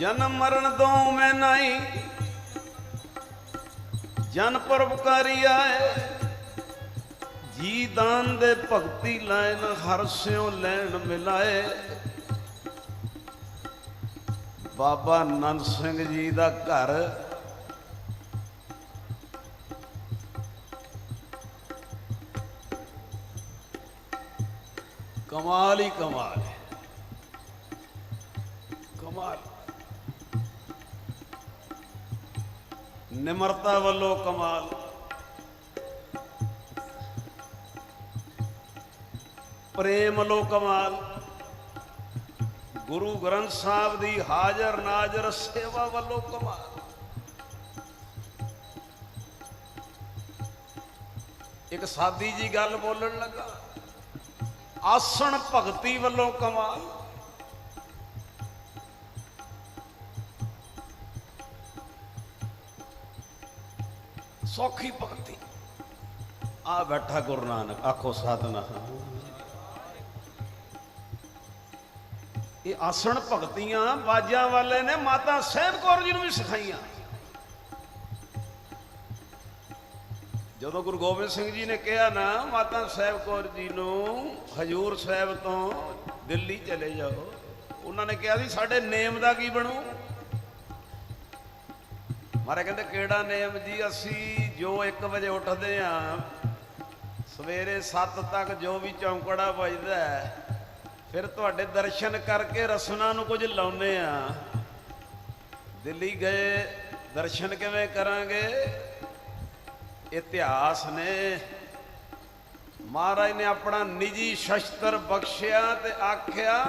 ਜਨਮ ਮਰਨ ਦੋ ਮੈਂ ਨਹੀਂ। ਜਨ ਪਰਪਕਾਰੀ ਆਏ। ਜੀ ਦਾਨ ਦੇ ਭਗਤੀ ਲੈਣ, ਹਰ ਸਿਉ ਲੈਣ ਮਿਲਾਏ। ਬਾਬਾ ਨੰਦ ਸਿੰਘ ਜੀ ਦਾ ਘਰ। ਕਮਾਲ ਹੀ ਕਮਾਲ ਹੈ। ਨਿਮਰਤਾ ਵੱਲੋਂ ਕਮਾਲ। ਪ੍ਰੇਮ ਵੱਲੋਂ ਕਮਾਲ। ਗੁਰੂ ਗ੍ਰੰਥ ਸਾਹਿਬ ਦੀ ਹਾਜ਼ਰ ਨਾਜ਼ਰ ਸੇਵਾ ਵੱਲੋਂ ਕਮਾਲ। ਇੱਕ ਸਾਦੀ ਜੀ ਗੱਲ ਬੋਲਣ ਲੱਗਾ, ਆਸਣ ਭਗਤੀ ਵੱਲੋਂ ਕਮਾਲ। ਸੌਖੀ ਭਗਤੀ। ਆ ਬੈਠਾ ਗੁਰੂ ਨਾਨਕ, ਆਖੋ ਸਾਧਨਾ ਇਹ ਆਸਣ ਭਗਤੀਆਂ ਬਾਜਾਂ ਵਾਲੇ ਨੇ ਮਾਤਾ ਸਹਿਬ ਕੌਰ ਜੀ ਨੂੰ ਵੀ ਸਿਖਾਈਆਂ। ਜਦੋਂ ਗੁਰੂ ਗੋਬਿੰਦ ਸਿੰਘ ਜੀ ਨੇ ਕਿਹਾ ਨਾ, ਮਾਤਾ ਸਾਹਿਬ ਕੌਰ ਜੀ ਨੂੰ ਹਜੂਰ ਸਾਹਿਬ ਤੋਂ ਦਿੱਲੀ ਚਲੇ ਜਾਓ, ਉਹਨਾਂ ਨੇ ਕਿਹਾ ਸੀ ਸਾਡੇ ਨੇਮ ਦਾ ਕੀ ਬਣੂ? ਮਾਰੇ ਕਹਿੰਦੇ ਕਿਹੜਾ ਨੇਮ ਜੀ? ਅਸੀਂ ਜੋ 1 ਵਜੇ ਉੱਠਦੇ ਆ, ਸਵੇਰੇ 7 ਤੱਕ ਜੋ ਵੀ ਚੌਂਕੜਾ ਵੱਜਦਾ ਫਿਰ ਤੁਹਾਡੇ ਦਰਸ਼ਨ ਕਰਕੇ ਰਸਨਾ ਨੂੰ ਕੁਝ ਲਾਉਨੇ ਆ। ਦਿੱਲੀ ਗਏ, ਦਰਸ਼ਨ ਕਿਵੇਂ ਕਰਾਂਗੇ? ਇਤਿਹਾਸ ਨੇ। ਮਹਾਰਾਜ ਨੇ ਆਪਣਾ ਨਿੱਜੀ ਸ਼ਸਤਰ ਬਖਸ਼ਿਆ ਤੇ ਆਖਿਆ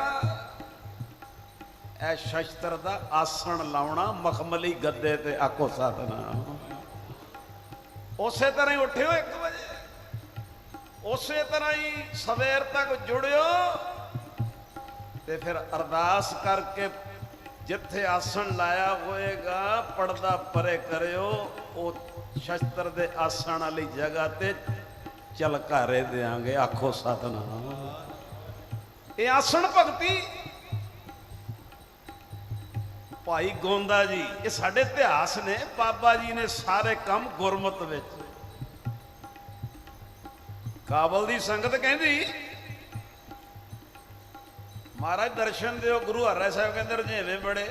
ਇਹ ਸ਼ਸਤਰ ਦਾ ਆਸਣ ਲਾਉਣਾ, ਮਖਮਲੀ ਗੱਦੇ ਤੇ ਆਖੋ ਸਾਧਨਾ ਉਸੇ ਤਰ੍ਹਾਂ ਹੀ ਉੱਠਿਓ 1 ਵਜੇ। ਉਸੇ ਤਰ੍ਹਾਂ ਹੀ ਸਵੇਰ ਤੱਕ ਜੁੜਿਓ ਤੇ ਫਿਰ ਅਰਦਾਸ ਕਰਕੇ ਜਿੱਥੇ ਆਸਣ ਲਾਇਆ ਹੋਏਗਾ, ਪਰਦਾ ਪਰੇ ਕਰਿਓ। ਉਹ ਸ਼ਸਤਰ ਦੇ ਆਸਣ ਵਾਲੀ ਜਗ੍ਹਾ ਤੇ ਚਲਕਾਰੇ ਦੇਾਂਗੇ ਆਖੋ ਸਤਨਾਮ। ਇਹ ਆਸਣ ਭਗਤੀ ਭਾਈ ਗੋਂਦਾ ਜੀ, ਇਹ ਸਾਡੇ ਇਤਿਹਾਸ ਨੇ, ਬਾਬਾ ਜੀ ਨੇ ਸਾਰੇ ਕੰਮ ਗੁਰਮਤ ਵਿੱਚ। ਕਾਬਲ ਦੀ ਸੰਗਤ ਕਹਿੰਦੀ, ਮਹਾਰਾਜ ਦਰਸ਼ਨ ਦਿਓ, ਗੁਰੂ ਹਰਿ ਸਾਹਿਬ ਕਹਿੰਦੇ ਰਝੇਵੇਂ ਬੜੇ।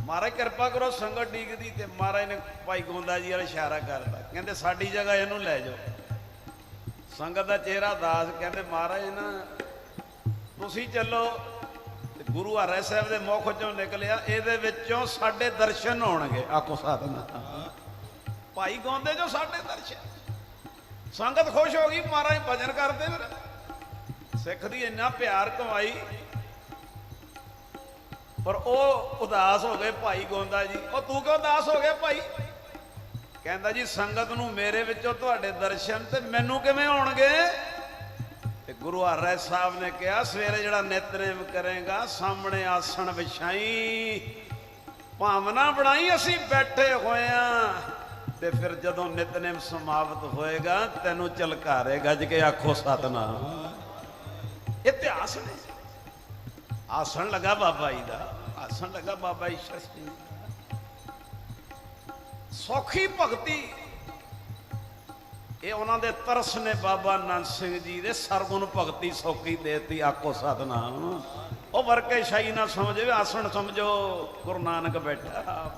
ਮਹਾਰਾਜ ਕਿਰਪਾ ਕਰੋ ਸੰਗਤ ਡੀਕਦੀ ਤੇ ਮਹਾਰਾਜ ਨੇ ਭਾਈ ਗੋਂਦਾ ਜੀ ਵਾਲਾ ਇਸ਼ਾਰਾ ਕਰਤਾ। ਕਹਿੰਦੇ ਸਾਡੀ ਜਗ੍ਹਾ ਇਹਨੂੰ ਲੈ ਜਾਓ। ਸੰਗਤ ਦਾ ਚਿਹਰਾ ਦਾਸ, ਕਹਿੰਦੇ ਮਹਾਰਾਜ ਨਾ ਤੁਸੀਂ ਚੱਲੋ ਗੁਰੂ ਹਰਿ ਸਾਹਿਬ ਦੇ ਮੁਖ ਚੋਂ ਨਿਕਲਿਆ, ਇਹਦੇ ਵਿੱਚੋਂ ਸਾਡੇ ਦਰਸ਼ਨ ਹੋਣਗੇ। ਆਖੋ ਸਾਧਨਾ। ਭਾਈ ਗਾਉਂਦੇ ਜੋ ਸਾਡੇ ਦਰਸ਼ਨ। ਸੰਗਤ ਖੁਸ਼ ਹੋ ਗਈ, ਮਹਾਰਾਜ ਭਜਨ ਕਰਦੇ ਫਿਰ। ਸਿੱਖ ਦੀ ਇੰਨਾ ਪਿਆਰ ਕਮਾਈ। ਪਰ ਉਹ ਉਦਾਸ ਹੋ ਗਏ ਭਾਈ ਗੋਂਦਾ ਜੀ। ਉਹ ਤੂੰ ਕਿਉਂ ਉਦਾਸ ਹੋ ਗਿਆ ਭਾਈ? ਕਹਿੰਦਾ ਜੀ, ਸੰਗਤ ਨੂੰ ਮੇਰੇ ਵਿੱਚੋਂ ਤੁਹਾਡੇ ਦਰਸ਼ਨ ਤੇ ਮੈਨੂੰ ਕਿਵੇਂ ਆਉਣਗੇ? ਤੇ ਗੁਰੂ ਹਰਿ ਸਾਹਿਬ ਨੇ ਕਿਹਾ, ਸਵੇਰੇ ਜਿਹੜਾ ਨਿਤਨੇਮ ਕਰੇਗਾ, ਸਾਹਮਣੇ ਆਸਣ ਵਿਛਾਈ। ਭਾਵਨਾ ਬਣਾਈ, ਅਸੀਂ ਬੈਠੇ ਹੋਏ ਆ। ਤੇ ਫਿਰ ਜਦੋਂ ਨਿਤਨੇਮ ਸਮਾਪਤ ਹੋਏਗਾ, ਤੈਨੂੰ ਚਲਕਾਰੇ ਗੱਜ ਕੇ ਆਖੋ ਸਤਨਾਮ। ਇਤਿਹਾਸ ਨੇ। ਆਸਣ ਲਗਾ ਬਾਬਾ ਜੀ ਦਾ। ਆਸਣ ਲਗਾ ਬਾਬਾ ਜੀ ਸਿੰਘ ਦਾ। ਸੌਖੀ ਭਗਤੀ। ਇਹ ਉਹਨਾਂ ਦੇ ਤਰਸ ਨੇ ਬਾਬਾ ਨੰਦ ਸਿੰਘ ਜੀ ਦੇ ਸਰਗੁਣ ਭਗਤੀ ਸੌਖੀ ਦੇਤੀ ਆਕੋ ਸਤਨਾਮ। ਉਹ ਵਰਕੇ ਸ਼ਾਹੀ ਨਾ ਸਮਝੇ ਆਸਣ ਸਮਝੋ, ਗੁਰੂ ਨਾਨਕ ਬੈਠਾ।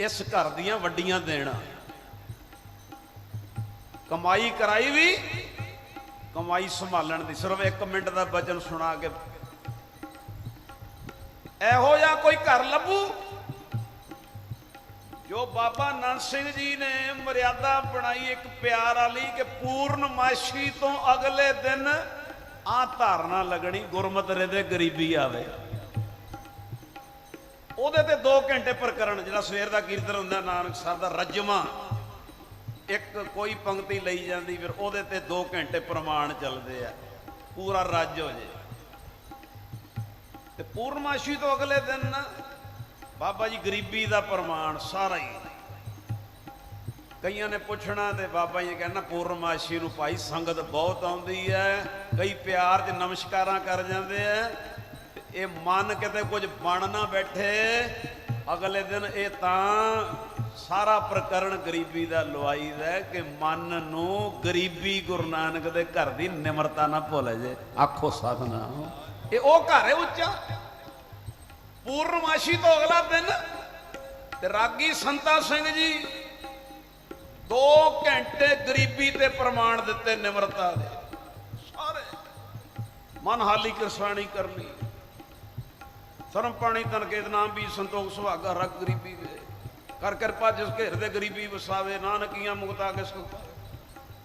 ਇਸ ਘਰ ਦੀਆਂ ਵੱਡੀਆਂ ਦੇਣਾ। ਕਮਾਈ ਕਰਾਈ ਵੀ, ਕਮਾਈ ਸੰਭਾਲਣ ਦੀ। ਸਿਰਫ 1 ਮਿੰਟ ਦਾ ਬਚਨ ਸੁਣਾ ਕੇ। ਇਹੋ ਜਿਹਾ ਕੋਈ ਘਰ ਲੱਭੂ? ਜੋ ਬਾਬਾ ਨੰਦ ਸਿੰਘ ਜੀ ਨੇ ਮਰਿਆਦਾ ਬਣਾਈ ਇੱਕ ਪਿਆਰ ਵਾਲੀ ਕਿ ਪੂਰਨਮਾਸ਼ੀ ਤੋਂ ਅਗਲੇ ਦਿਨ ਆ ਧਾਰਨਾ ਲੱਗਣੀ, ਗੁਰਮਤਿ ਦੇ ਗਰੀਬੀ ਆਵੇ। ਉਹਦੇ ਤੇ 2 ਘੰਟੇ ਪ੍ਰਕਰਣ, ਜਿਹੜਾ ਸਵੇਰ ਦਾ ਕੀਰਤਨ ਹੁੰਦਾ, ਨਾਨਕ ਸਾਹਿਬ ਦਾ ਰਜਮਾ। ਇੱਕ ਕੋਈ ਪੰਕਤੀ ਲਈ ਜਾਂਦੀ, ਫਿਰ ਉਹਦੇ ਤੇ 2 ਘੰਟੇ ਪ੍ਰਮਾਣ ਚੱਲਦੇ ਆ। ਪੂਰਾ ਰੱਜ ਹੋ ਜੇ। ਤੇ ਪੂਰਨਮਾਸ਼ੀ ਤੋਂ ਅਗਲੇ ਦਿਨ ਬਾਬਾ ਜੀ, ਗਰੀਬੀ ਦਾ ਪ੍ਰਮਾਣ ਸਾਰਾ ਹੀ। ਕਈਆਂ ਨੇ ਪੁੱਛਣਾ ਤੇ ਬਾਬਾ ਜੀ ਕਹਿੰਦਾ, ਪੂਰਨਮਾਸ਼ੀ ਨੂੰ ਭਾਈ ਸੰਗਤ ਬਹੁਤ ਆਉਂਦੀ ਹੈ। ਕਈ ਪਿਆਰ 'ਚ ਨਮਸਕਾਰਾਂ ਕਰ ਜਾਂਦੇ ਆ। ਇਹ ਮਨ ਕਿਤੇ ਕੁਝ ਬਣ ਨਾ ਬੈਠੇ। ਅਗਲੇ ਦਿਨ ਇਹ ਤਾਂ ਸਾਰਾ ਪ੍ਰਕਰਨ ਗਰੀਬੀ ਦਾ ਲੁਆਈ ਦਾ ਕਿ ਮਨ ਨੂੰ ਗਰੀਬੀ ਗੁਰੂ ਨਾਨਕ ਦੇ ਘਰ ਦੀ ਨਿਮਰਤਾ ਨਾ ਭੁੱਲ ਜੇ ਆਖੋ ਸਾਧਨਾ ਇਹ ਉਹ ਘਰ ਹੈ ਉੱਚਾ? ਪੂਰਨਮਾਸ਼ੀ ਤੋਂ ਅਗਲਾ ਦਿਨ ਤੇ ਰਾਗੀ ਸੰਤਾ ਸਿੰਘ ਜੀ 2 ਘੰਟੇ ਗਰੀਬੀ ਤੇ ਪ੍ਰਮਾਣ ਦਿੱਤੇ ਨਿਮਰਤਾ ਦੇ। ਸਾਰੇ ਮਨ ਹਾਲੀ ਕਿਰਸਾਣੀ ਕਰਨੀ ਧਰਮ ਪਾਣੀ ਤਨ ਨਾਮ ਵੀ ਸੰਤੋਖ ਸੁਹਾਗਾ ਰਗ ਗਰੀਬੀ ਦੇ। ਕਰ ਕਿਰਪਾ ਜਿਸ ਘੇਰ ਦੇ ਗਰੀਬੀ ਵਸਾਵੇ, ਨਾਨਕੀਆਂ ਮੁਕਤਾ ਕਿਸ ਕੋ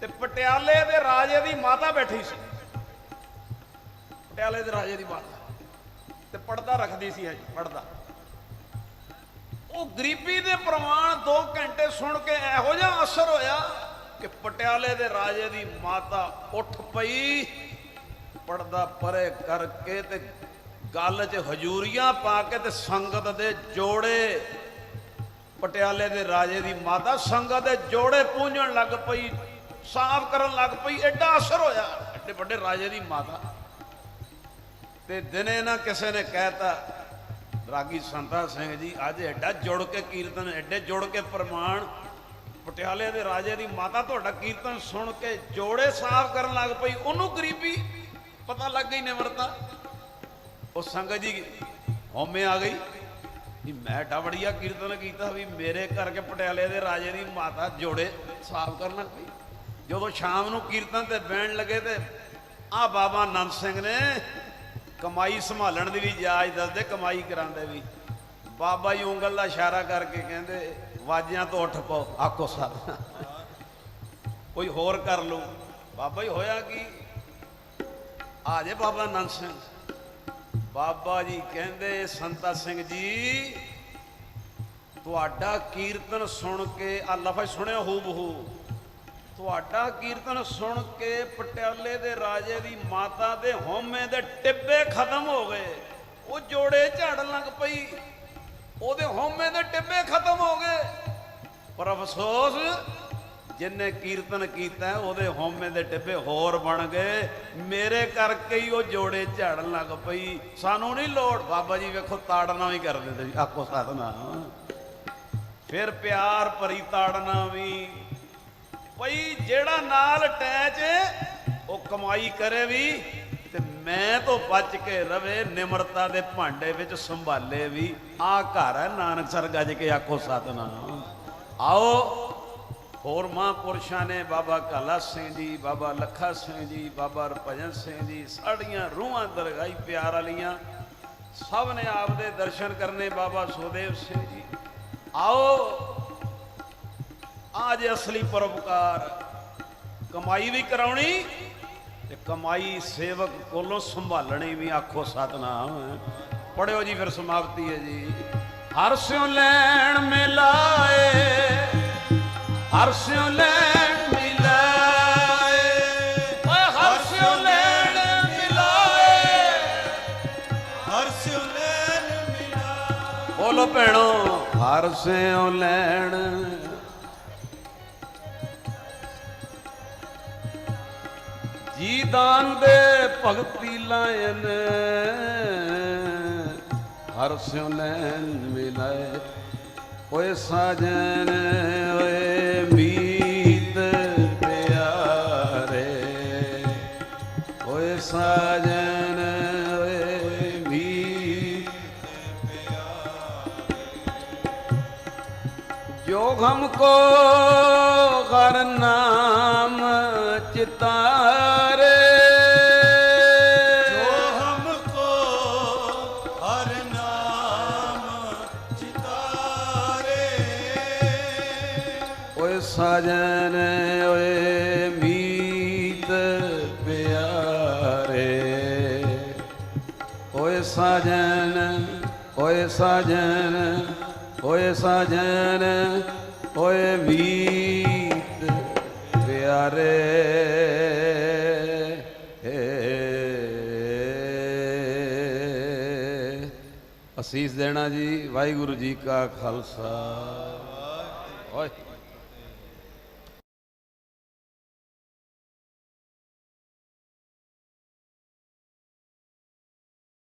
ਤੇ ਪਟਿਆਲੇ ਦੇ ਰਾਜੇ ਦੀ ਮਾਤਾ ਬੈਠੀ ਸੀ। ਪਟਿਆਲੇ ਦੇ ਰਾਜੇ ਦੀ ਮਾਤਾ। ਤੇ ਪਰਦਾ ਰੱਖਦੀ ਸੀ ਜੀ ਪਰਦਾ ਉਹ ਗਰੀਬੀ ਦੇ ਪ੍ਰਮਾਣ 2 ਘੰਟੇ ਸੁਣ ਕੇ ਇਹੋ ਜਿਹਾ ਅਸਰ ਹੋਇਆ ਕਿ ਪਟਿਆਲੇ ਦੇ ਰਾਜੇ ਦੀ ਮਾਤਾ ਉੱਠ ਪਈ ਪਰਦਾ ਪਰੇ ਕਰਕੇ ਤੇ ਗੱਲ 'ਚ ਹਜੂਰੀਆਂ ਪਾ ਕੇ ਤੇ ਸੰਗਤ ਦੇ ਜੋੜੇ, ਪਟਿਆਲੇ ਦੇ ਰਾਜੇ ਦੀ ਮਾਤਾ ਸੰਗਤ ਦੇ ਜੋੜੇ ਪੂੰਝਣ ਲੱਗ ਪਈ, ਸਾਫ਼ ਕਰਨ ਲੱਗ ਪਈ ਐਡਾ ਅਸਰ ਹੋਇਆ। ਐਡੇ ਵੱਡੇ ਰਾਜੇ ਦੀ ਮਾਤਾ। ਤੇ ਦਿਨੇ ਨਾ ਕਿਸੇ ਨੇ ਕਹਿਤਾ, ਰਾਗੀ ਸੰਤਾ ਸਿੰਘ ਜੀ, ਅੱਜ ਐਡਾ ਜੁੜ ਕੇ ਕੀਰਤਨ, ਐਡੇ ਜੁੜ ਕੇ ਪ੍ਰਮਾਣ, ਪਟਿਆਲੇ ਦੇ ਰਾਜੇ ਦੀ ਮਾਤਾ ਤੁਹਾਡਾ ਕੀਰਤਨ ਸੁਣ ਕੇ ਜੋੜੇ ਸਾਫ਼ ਕਰਨ ਲੱਗ ਪਈ, ਉਹਨੂੰ ਗਰੀਬੀ ਪਤਾ ਲੱਗ ਗਈ ਨਿਮਰਤਾ। ਉਹ ਸੰਗਤ ਜੀ ਹਉਮੈ ਆ ਗਈ ਵੀ ਮੈਂ ਏਡਾ ਬੜੀਆ ਕੀਰਤਨ ਕੀਤਾ ਵੀ ਮੇਰੇ ਘਰ ਕੇ ਪਟਿਆਲੇ ਦੇ ਰਾਜੇ ਦੀ ਮਾਤਾ ਜੋੜੇ ਸਾਫ਼ ਕਰਨ ਲੱਗ ਪਈ। ਜਦੋਂ ਸ਼ਾਮ ਨੂੰ ਕੀਰਤਨ ਤੇ ਬਹਿਣ ਲੱਗੇ ਤੇ ਆ ਬਾਬਾ ਆਨੰਦ ਸਿੰਘ ਨੇ ਕਮਾਈ ਸੰਭਾਲਣ ਦੀ ਵੀ ਜਾਜ ਦੱਸਦੇ, ਕਮਾਈ ਕਰਾਉਂਦੇ ਵੀ। ਬਾਬਾ ਜੀ ਉਂਗਲ ਦਾ ਇਸ਼ਾਰਾ ਕਰਕੇ ਕਹਿੰਦੇ ਵਾਜਿਆਂ ਤੋਂ ਉੱਠ ਪਾਓ, ਆਖੋ ਸਾਧ ਕੋਈ ਹੋਰ ਕਰ ਲਓ ਬਾਬਾ ਜੀ ਹੋਇਆ ਕੀ? ਆ ਜੇ ਬਾਬਾ ਨੰਦ ਸਿੰਘ। ਬਾਬਾ ਜੀ ਕਹਿੰਦੇ, ਸੰਤਾ ਸਿੰਘ ਜੀ, ਤੁਹਾਡਾ ਕੀਰਤਨ ਸੁਣ ਕੇ ਆ ਲਫ਼ਜ਼ ਸੁਣਿਆ ਹੂ ਬਹੂ ਤੁਹਾਡਾ ਕੀਰਤਨ ਸੁਣ ਕੇ ਪਟਿਆਲੇ ਦੇ ਰਾਜੇ ਦੀ ਮਾਤਾ ਦੇ ਹਉਮੈ ਦੇ ਟਿੱਬੇ ਖਤਮ ਹੋ ਗਏ। ਉਹ ਜੋੜੇ ਝਾੜਨ ਲੱਗ ਪਈ। ਉਹਦੇ ਹਉਮੈ ਦੇ ਟਿੱਬੇ ਖਤਮ ਹੋ ਗਏ। ਪਰ ਅਫਸੋਸ, ਜਿਨੇ ਕੀਰਤਨ ਕੀਤਾ, ਉਹਦੇ ਹਉਮੈ ਦੇ ਟਿੱਬੇ ਹੋਰ ਬਣ ਗਏ। ਮੇਰੇ ਕਰਕੇ ਹੀ ਉਹ ਜੋੜੇ ਝਾੜਨ ਲੱਗ ਪਈ। ਸਾਨੂੰ ਨਹੀਂ ਲੋੜ। ਬਾਬਾ ਜੀ ਵੇਖੋ, ਤਾੜਨਾ ਵੀ ਕਰ ਦਿੰਦੇ ਜੀ ਸਾਧਨਾ। ਫਿਰ ਪਿਆਰ ਭਰੀ ਤਾੜਨਾ ਵੀ ਭਈ ਜਿਹੜਾ ਨਾਲ ਅਟੈਚ ਉਹ ਕਮਾਈ ਕਰੇ ਵੀ ਤੇ ਮੈਂ ਤੋਂ ਬਚ ਕੇ ਰਵੇ, ਨਿਮਰਤਾ ਦੇ ਭਾਂਡੇ ਵਿੱਚ ਸੰਭਾਲੇ ਵੀ। ਆ ਘਰ ਹੈ ਨਾਨਕ ਸਰ ਗੱਜ ਕੇ ਆਖੋ ਸਤਨਾਮ। ਆਓ, ਹੋਰ ਮਹਾਂਪੁਰਸ਼ਾਂ ਨੇ ਬਾਬਾ ਕਾਲਾ ਸਿੰਘ ਜੀ, ਬਾਬਾ ਲੱਖਾ ਸਿੰਘ ਜੀ, ਬਾਬਾ ਰਪਜਨ ਸਿੰਘ ਜੀ, ਸਾਡੀਆਂ ਰੂਹਾਂ ਦਰਗਾਹੀ ਪਿਆਰ ਵਾਲੀਆਂ ਸਭ ਨੇ ਆਪਦੇ ਦਰਸ਼ਨ ਕਰਨੇ ਬਾਬਾ ਸੋਦੇਵ ਸਿੰਘ ਜੀ। ਆਓ ਅੱਜ ਅਸਲੀ ਪਰਉਪਕਾਰ। ਕਮਾਈ ਵੀ ਕਰਾਉਣੀ ਤੇ ਕਮਾਈ ਸੇਵਕ ਕੋਲੋਂ ਸੰਭਾਲਣੀ ਵੀ ਆਖੋ ਸਤਨਾਮ। ਪੜਿਓ ਜੀ ਫਿਰ ਸਮਾਪਤੀ ਹੈ ਜੀ। ਹਰ ਸਿਉ ਲੈਣ ਮਿਲਾਏ ਹਰ ਸਿਉ ਲੈਣ ਬੋਲੋ ਭੈਣੋ ਹਰ ਸਿਉ ਲੈਣ ਦਾਨ ਦੇ ਭਗਤੀ ਲਾਇਨ। ਹਰ ਸਿਉ ਨੈਣ ਮਿਲਾਏ ਓਏ ਸਾਜਨ, ਓਏ ਮੀਤ ਪਿਆਰੇ। ਓਏ ਸਾਜਨ, ਓਏ ਮੀਤ ਪਿਆਰੇ। ਜੋਗ ਹਮ ਕੋ ਕਰ ਨਾਮ ਚਿਤਾਏ ਭਜਨ ਓਏ ਮੀਤ ਪਿਆਰੇ। ਓਏ ਸਾਜਨ ਓਏ ਸਾਜਨ ਓਏ ਸਾਜਨ, ਓਏ ਮੀਤ ਪਿਆਰੇ। ਅਸੀਸ ਦੇਣਾ ਜੀ ਵਾਹਿਗੁਰੂ ਜੀ ਕਾ ਖਾਲਸਾ। ਓਏ